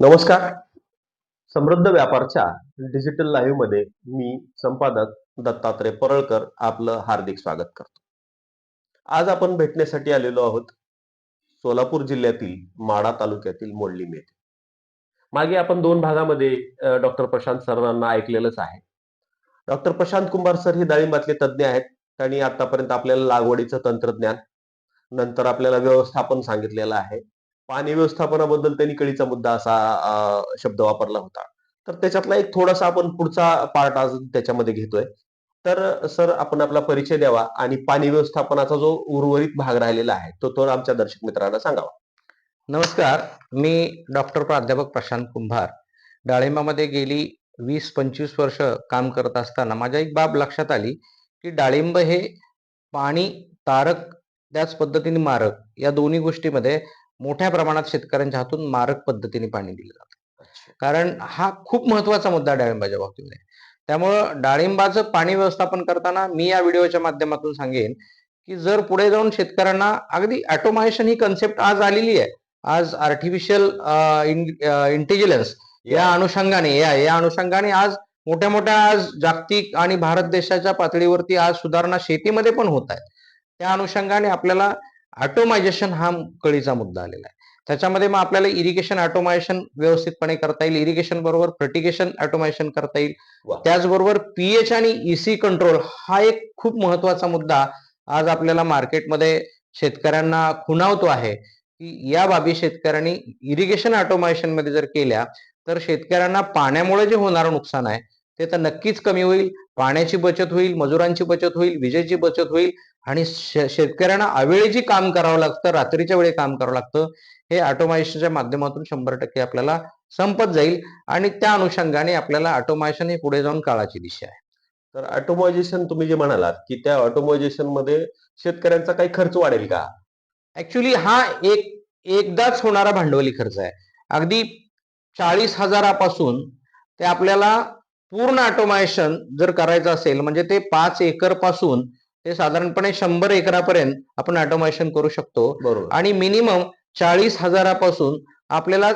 नमस्कार. समृद्ध व्यापारच्या डिजिटल लाईव्हमध्ये मी संपादक दत्तात्रय परळकर आपलं हार्दिक स्वागत करतो. आज आपण भेटण्यासाठी आलेलो आहोत सोलापूर जिल्ह्यातील माडा तालुक्यातील मोडली येथे मागे आपण दोन भागामध्ये डॉक्टर प्रशांत सरांना ऐकलेलंच आहे. डॉक्टर प्रशांत कुंभार सर हे डाळिंबातले तज्ज्ञ आहेत. त्यांनी आतापर्यंत आपल्याला लागवडीचं तंत्रज्ञान नंतर आपल्याला व्यवस्थापन सांगितलेलं आहे. पाणी व्यवस्थापनाबद्दल त्यांनी कळीचा मुद्दा असा शब्द वापरला होता. तर त्याच्यातला एक थोडासा आपण पुढचा पार्ट आज त्याच्यामध्ये घेतोय. तर सर आपण आपला परिचय द्यावा आणि पाणी व्यवस्थापनाचा जो उर्वरित भाग राहिलेला आहे तो तो आमच्या दर्शक मित्रांना सांगावा. नमस्कार मी डॉक्टर प्राध्यापक प्रशांत कुंभार. डाळिंबामध्ये गेली वीस पंचवीस वर्ष काम करत असताना माझ्या एक बाब लक्षात आली की डाळिंब हे पाणी तारक त्याच पद्धतीने मारक या दोन्ही गोष्टीमध्ये मोठ्या प्रमाणात शेतकऱ्यांच्या हातून मारक पद्धतीने पाणी दिलं जातं. कारण हा खूप महत्त्वाचा मुद्दा आहे डाळिंबाच्या बाबतीमध्ये. त्यामुळं डाळिंबाचं पाणी व्यवस्थापन करताना मी या व्हिडिओच्या माध्यमातून सांगेन की जर पुढे जाऊन शेतकऱ्यांना अगदी ऑटोमायशन ही कन्सेप्ट आज आलेली आहे. आज आर्टिफिशियल इंटेलिजन्स या अनुषंगाने या या अनुषंगाने आज मोठ्या मोठ्या आज जागतिक आणि भारत देशाच्या पातळीवरती आज सुधारणा शेतीमध्ये पण होत आहेत त्या अनुषंगाने आपल्याला ऑटोमायझेशन हा कळीचा मुद्दा आलेला आहे. त्याच्यामध्ये मग आपल्याला इरिगेशन ऑटोमायझेशन व्यवस्थितपणे करता येईल. इरिगेशन बरोबर फर्टिगेशन ऑटोमायझेशन करता येईल. त्याचबरोबर पीएच आणि ईसी कंट्रोल हा एक खूप महत्त्वाचा मुद्दा आज आपल्याला मार्केटमध्ये शेतकऱ्यांना खुणावतो आहे. की या बाबी शेतकऱ्यांनी इरिगेशन ऑटोमायझेशनमध्ये जर केल्या तर शेतकऱ्यांना पाण्यामुळे जे होणारं नुकसान आहे ते तर नक्कीच कमी होईल. पाण्याची बचत होईल मजुरांची बचत होईल विजेची बचत होईल. आणि शेतकऱ्यांना अवेळी जी काम करावं लागतं रात्रीच्या वेळी काम करावं लागतं हे ऑटोमायझेशनच्या माध्यमातून शंभर टक्के आपल्याला संपत जाईल आणि त्या अनुषंगाने आपल्याला ऑटोमायझेशन हे पुढे जाऊन काळाची दिशा आहे. तर ऑटोमायझेशन तुम्ही जे म्हणालात की त्या ऑटोमायझेशनमध्ये शेतकऱ्यांचा काही खर्च वाढेल का? ऍक्च्युली हा एक एकदाच होणारा भांडवली खर्च आहे. अगदी चाळीस हजारापासून ते आपल्याला पूर्ण ऑटोमायझेशन जर करायचं असेल म्हणजे ते पाच एकरपासून ते साधारणपणे शंभर एकरापर्यंत आपण ऑटोमायझेशन करू शकतो. बरोबर. आणि मिनिमम चाळीस हजारापासून आपल्याला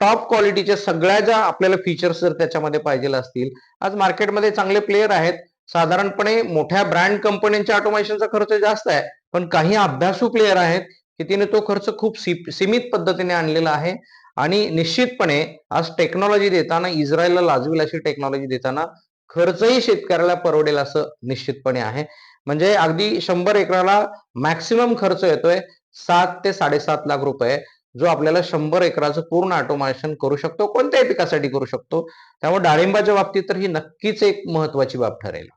टॉप क्वालिटीच्या सगळ्या ज्या आपल्याला फीचर्स जर त्याच्यामध्ये पाहिजे असतील आज मार्केटमध्ये चांगले प्लेयर आहेत. साधारणपणे मोठ्या ब्रँड कंपन्यांच्या ऑटोमेशनचा खर्च जास्त आहे पण काही अभ्यासू प्लेयर आहेत की तिने तो खर्च खूप सीमित पद्धतीने आणलेला आहे. आणि निश्चितपणे आज टेक्नॉलॉजी देताना इस्रायलला लाजवेल अशी टेक्नॉलॉजी देताना खर्चही शेतकऱ्याला परवडेल असं निश्चितपणे आहे. म्हणजे अगदी शंभर एकराला मॅक्सिमम खर्च येतोय सात ते साडेसात लाख रुपये जो आपल्याला शंभर एकराचं पूर्ण ऑटोमेशन करू शकतो कोणत्याही पिकासाठी करू शकतो. त्यामुळे डाळिंबाच्या बाबतीत तर ही नक्कीच एक महत्वाची बाब ठरेल.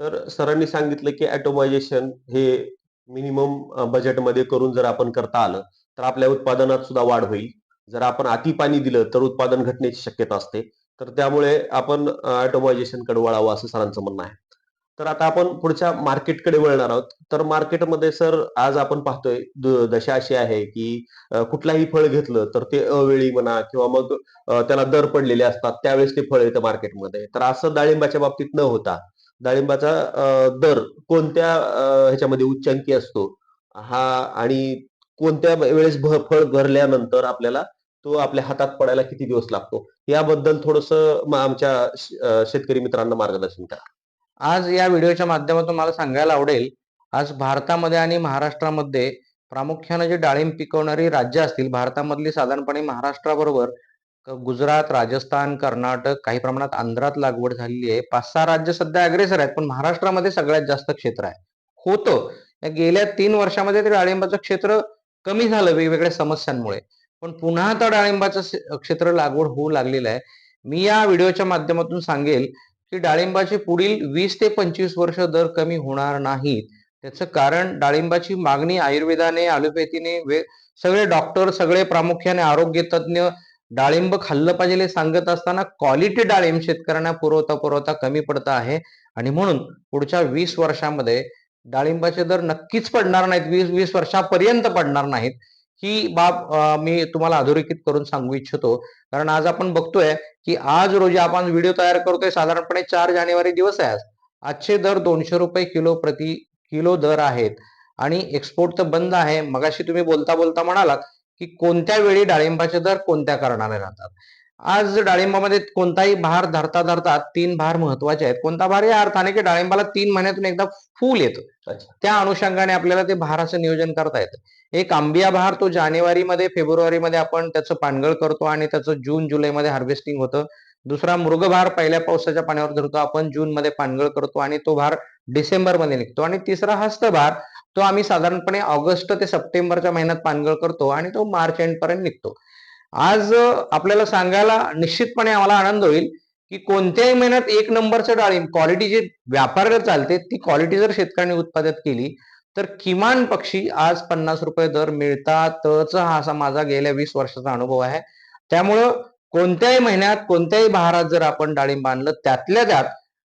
तर सरांनी सांगितलं की ऑटोमायझेशन हे मिनिमम बजेटमध्ये करून जर आपण करता आलं तर आपल्या उत्पादनात सुद्धा वाढ होईल. जर आपण अति पाणी दिलं तर उत्पादन घटण्याची शक्यता असते. तर त्यामुळे आपण ऑटोमायझेशनकडे वळावं असं सरांचं म्हणणं आहे. तर आता आपण पुढच्या मार्केटकडे वळणार आहोत. तर मार्केटमध्ये सर आज आपण पाहतोय दशा अशी आहे की कुठलाही फळ घेतलं तर ते अवेळी म्हणा किंवा मग त्याला दर पडलेले असतात त्यावेळेस ते फळ येतं मार्केटमध्ये तर असं डाळिंबाच्या बाबतीत न होता डाळिंबाचा दर कोणत्या ह्याच्यामध्ये उच्चांकी असतो हा आणि कोणत्या वेळेस फळ भरल्यानंतर आपल्याला तो आपल्या हातात पडायला किती दिवस लागतो? याबद्दल थोडस आमच्या शेतकरी मित्रांना मार्गदर्शन करा. आज या व्हिडिओच्या माध्यमातून मला सांगायला आवडेल आज भारतामध्ये आणि महाराष्ट्रामध्ये प्रामुख्याने जे डाळिंब पिकवणारी राज्य असतील भारतामधली साधारणपणे महाराष्ट्राबरोबर गुजरात राजस्थान कर्नाटक काही प्रमाणात आंध्रात लागवड झालेली आहे. पाच सहा राज्य सध्या अग्रेसर आहेत पण महाराष्ट्रामध्ये सगळ्यात जास्त क्षेत्र आहे. होतं. गेल्या तीन वर्षामध्ये ते डाळिंबाचं क्षेत्र कमी झालं वेगवेगळ्या समस्यांमुळे. पण पुन्हा आता डाळिंबाचं क्षेत्र लागवड होऊ लागलेलं आहे. मी या व्हिडिओच्या माध्यमातून सांगेल की डाळिंबाचे पुढील वीस ते पंचवीस वर्ष दर कमी होणार नाहीत. त्याचं कारण डाळिंबाची मागणी आयुर्वेदाने ॲलोपॅथीने वे सगळे डॉक्टर सगळे प्रामुख्याने आरोग्य तज्ज्ञ डाळिंब खाल्लं पाहिजे हे सांगत असताना क्वालिटी डाळिंब शेतकऱ्यांना पुरवता पुरवता कमी पडत आहे. आणि म्हणून पुढच्या वीस वर्षामध्ये डाळिंबाचे दर नक्कीच पडणार नाहीत. वीस वीस वर्षापर्यंत पडणार नाहीत. ही बाब मी तुम्हाला अधोरेखित करून सांगू इच्छितो. कारण आज आपण बघतोय की आज रोजी आपण व्हिडिओ तयार करतोय साधारणपणे चार जानेवारी दिवस आहे आज. आजचे दर दोनशे रुपये किलो प्रति किलो दर आहेत. आणि एक्सपोर्ट तर बंद आहे. मगाशी तुम्ही बोलता बोलता म्हणालात की कोणत्या वेळी डाळिंबाचे दर कोणत्या कारणाने राहतात? आज डाळिंबामध्ये कोणताही भार धरता धरता तीन भार महत्त्वाचे आहेत. कोणता भार? या अर्थाने की डाळिंबाला तीन महिन्यातून एकदा फूल येतं. त्या अनुषंगाने आपल्याला ते भाराचं नियोजन करता येतं. एक आंबिया बहार तो जानेवारीमध्ये फेब्रुवारीमध्ये आपण त्याचं पानगळ करतो आणि त्याचं जून जुलैमध्ये हार्वेस्टिंग होतं. दुसरा मृगभार पहिल्या पावसाच्या पाण्यावर धरतो. आपण जूनमध्ये पानगळ करतो आणि तो भार डिसेंबरमध्ये निघतो. आणि तिसरा हस्तभार तो आम्ही साधारणपणे ऑगस्ट ते सप्टेंबरच्या महिन्यात पानगळ करतो आणि तो मार्च एंड पर्यंत निघतो. आज आपल्याला सांगायला निश्चितपणे आम्हाला आनंद होईल की कोणत्याही महिन्यात एक नंबरचं डाळिंब क्वालिटी जी व्यापाराला चालते ती क्वालिटी जर शेतकऱ्यांनी उत्पादित केली तर किमान पक्षी आज पन्नास रुपये दर मिळतातच हा असा माझा गेल्या वीस वर्षाचा अनुभव आहे. त्यामुळं कोणत्याही महिन्यात कोणत्याही बहारात जर आपण डाळिंब आणलं त्यातल्या त्यात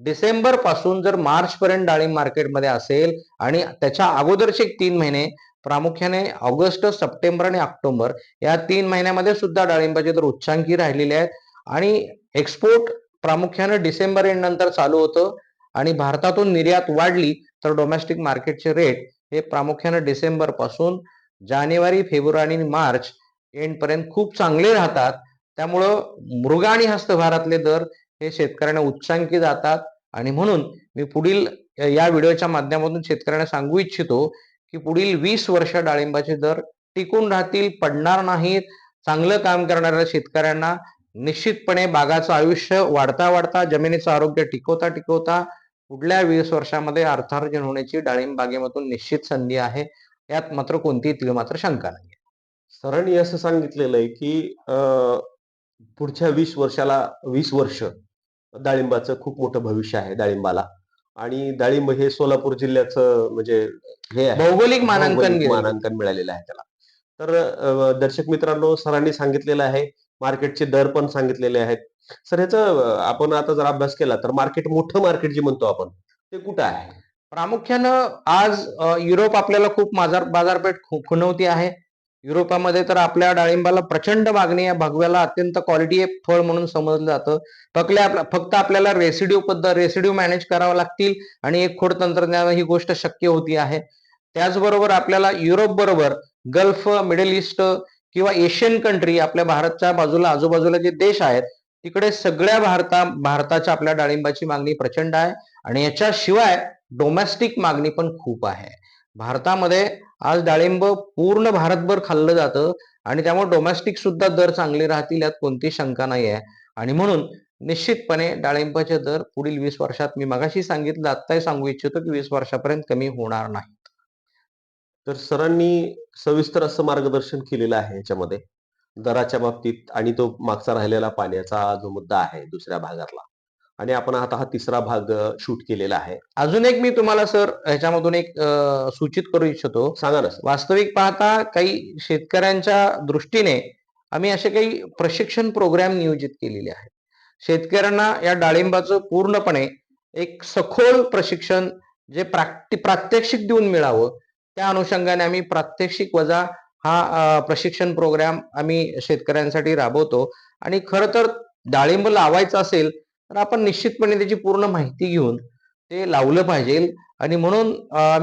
डिसेंबरपासून जर मार्च पर्यंत डाळिंब मार्केटमध्ये असेल आणि त्याच्या अगोदरचे तीन महिने प्रामुख्याने ऑगस्ट सप्टेंबर आणि ऑक्टोबर या तीन महिन्यामध्ये सुद्धा डाळिंबाचे दर उच्चांकी राहिलेले आहेत. आणि एक्सपोर्ट प्रामुख्याने डिसेंबर एंड नंतर चालू होतं. आणि भारतातून निर्यात वाढली तर डोमेस्टिक मार्केटचे रेट हे प्रामुख्याने डिसेंबरपासून जानेवारी फेब्रुवारी आणि मार्च एंड पर्यंत खूप चांगले राहतात. त्यामुळं मृग आणि हस्तभारातले दर हे शेतकऱ्यांना उच्चांकी जातात. आणि म्हणून मी पुढील या व्हिडिओच्या माध्यमातून शेतकऱ्यांना सांगू इच्छितो की पुढील वीस वर्ष डाळिंबाचे दर टिकून राहतील पडणार नाहीत. चांगलं काम करणाऱ्या शेतकऱ्यांना निश्चितपणे बागाचं आयुष्य वाढता वाढता जमिनीचं आरोग्य टिकवता टिकवता पुढल्या वीस वर्षामध्ये अर्थार्जन होण्याची डाळिंब बागेमधून निश्चित संधी आहे. यात मात्र कोणतीही तीळ मात्र शंका नाही सरांनी असं सांगितलेलं आहे की पुढच्या वीस वर्षाला वीस वर्ष डाळिंबाचं खूप मोठं भविष्य आहे डाळिंबाला. आणि डाळिंब हे सोलापूर जिल्ह्याचं म्हणजे हे आहे. भौगोलिक मानांकन. मानांकन मिळालेलं आहे त्याला. तर दर्शक मित्रांनो सरांनी सांगितलेलं आहे मार्केटचे दर पण सांगितलेले आहेत. सर ह्याचं अं, आपण आता जर अभ्यास केला तर मार्केट मोठं मार्केट जे म्हणतो आपण ते कुठं आहे? प्रामुख्यानं आज युरोप आपल्याला खूप बाजार बाजारपेठ खुणवती आहे. युरोपामध्ये तर आपल्या डाळिंबाला प्रचंड मागणी आहे. भगव्याला अत्यंत क्वालिटी फळ म्हणून समजलं जातं. फक्त आपल्या फक्त आपल्याला रेसिड्यू पद्धत रेसिड्यू मॅनेज करावं लागतील आणि एक खोड तंत्रज्ञान ही गोष्ट शक्य होती आहे. त्याचबरोबर आपल्याला युरोप बरोबर गल्फ मिडल ईस्ट किंवा एशियन कंट्री आपल्या भारतच्या बाजूला आजूबाजूला जे देश आहेत तिकडे सगळ्या भारता भारताच्या आपल्या डाळिंबाची मागणी प्रचंड आहे. आणि याच्याशिवाय डोमेस्टिक मागणी पण खूप आहे. भारतामध्ये आज डाळिंब पूर्ण भारतभर खाल्लं जातं आणि त्यामुळे डोमेस्टिक सुद्धा दर चांगले राहतील यात कोणती शंका नाही आहे आणि म्हणून निश्चितपणे डाळिंबाचे दर पुढील वीस वर्षात मी मगाशी सांगितलं आत्ताही सांगू इच्छितो की वीस वर्षापर्यंत कमी होणार नाही. तर सरांनी सविस्तर असं मार्गदर्शन केलेलं आहे याच्यामध्ये. दराच्या बाबतीत आणि तो मागचा राहिलेला पाण्याचा जो मुद्दा आहे दुसऱ्या भागातला. आणि आपण आता हा तिसरा भाग शूट केलेला आहे. अजून एक मी तुम्हाला सर ह्याच्यामधून एक सूचित करू इच्छितो. सांगा ना वास्तविक पाहता काही शेतकऱ्यांच्या दृष्टीने आम्ही असे काही प्रशिक्षण प्रोग्राम नियोजित केलेले आहेत. शेतकऱ्यांना या डाळिंबाचं पूर्णपणे एक सखोल प्रशिक्षण जे प्राक्ति प्रात्यक्षिक देऊन मिळावं त्या अनुषंगाने आम्ही प्रात्यक्षिक वजा हा प्रशिक्षण प्रोग्राम आम्ही शेतकऱ्यांसाठी राबवतो. आणि खरं तर डाळिंब लावायचं असेल तर आपण निश्चितपणे त्याची पूर्ण माहिती घेऊन ते लावलं पाहिजे. आणि म्हणून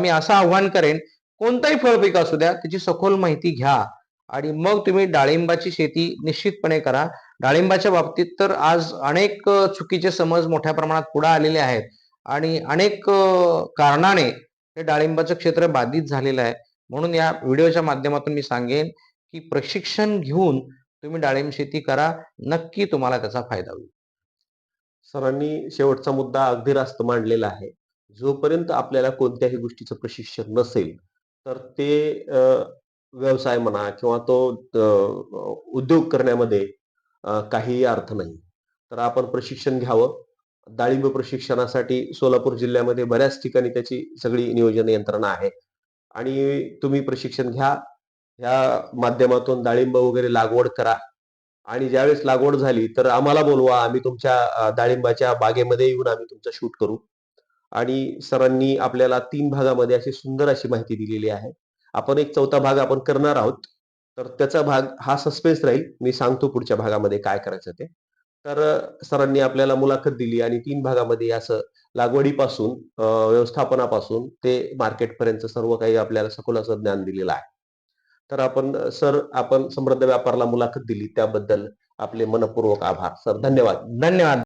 मी असं आव्हान करेन कोणताही फळपीक असू द्या त्याची सखोल माहिती घ्या. आणि मग तुम्ही डाळिंबाची शेती निश्चितपणे करा. डाळिंबाच्या बाबतीत तर आज अनेक चुकीचे समज मोठ्या प्रमाणात पुढे आलेले आहेत. आणि अनेक कारणाने हे डाळिंबाचं क्षेत्र बाधित झालेलं आहे. म्हणून या व्हिडिओच्या माध्यमातून मी सांगेन की प्रशिक्षण घेऊन तुम्ही डाळिंब शेती करा. नक्की तुम्हाला त्याचा फायदा होईल. सरांनी शेवटचा मुद्दा अगदी रास्त मांडलेला आहे. जोपर्यंत आपल्याला कोणत्याही गोष्टीचं प्रशिक्षण नसेल तर ते व्यवसाय म्हणा किंवा तो उद्योग करण्यामध्ये काहीही अर्थ नाही. तर आपण प्रशिक्षण घ्यावं. डाळिंब प्रशिक्षणासाठी सोलापूर जिल्ह्यामध्ये बऱ्याच ठिकाणी त्याची सगळी नियोजन यंत्रणा आहे. आणि तुम्ही प्रशिक्षण घ्या. ह्या माध्यमातून डाळिंब वगैरे लागवड करा. आणि ज्यावेळेस लागवड झाली तर आम्हाला बोलवा आम्ही तुमच्या डाळिंबाच्या बागेमध्ये येऊन आम्ही तुमचं शूट करू. आणि सरांनी आपल्याला तीन भागामध्ये अशी सुंदर अशी माहिती दिलेली आहे. आपण एक चौथा भाग आपण करणार आहोत. तर त्याचा भाग हा सस्पेन्स राहील. मी सांगतो पुढच्या भागामध्ये काय करायचं ते. तर सरांनी आपल्याला मुलाखत दिली आणि तीन भागामध्ये असं लागवडीपासून व्यवस्थापनापासून ते मार्केटपर्यंत सर्व काही आपल्याला सखोलाचं ज्ञान दिलेलं आहे. तर आपण सर आपण समृद्ध व्यापारला मुलाखत दिली. त्याबद्दल आपले मनपूर्वक आभार. सर धन्यवाद. धन्यवाद.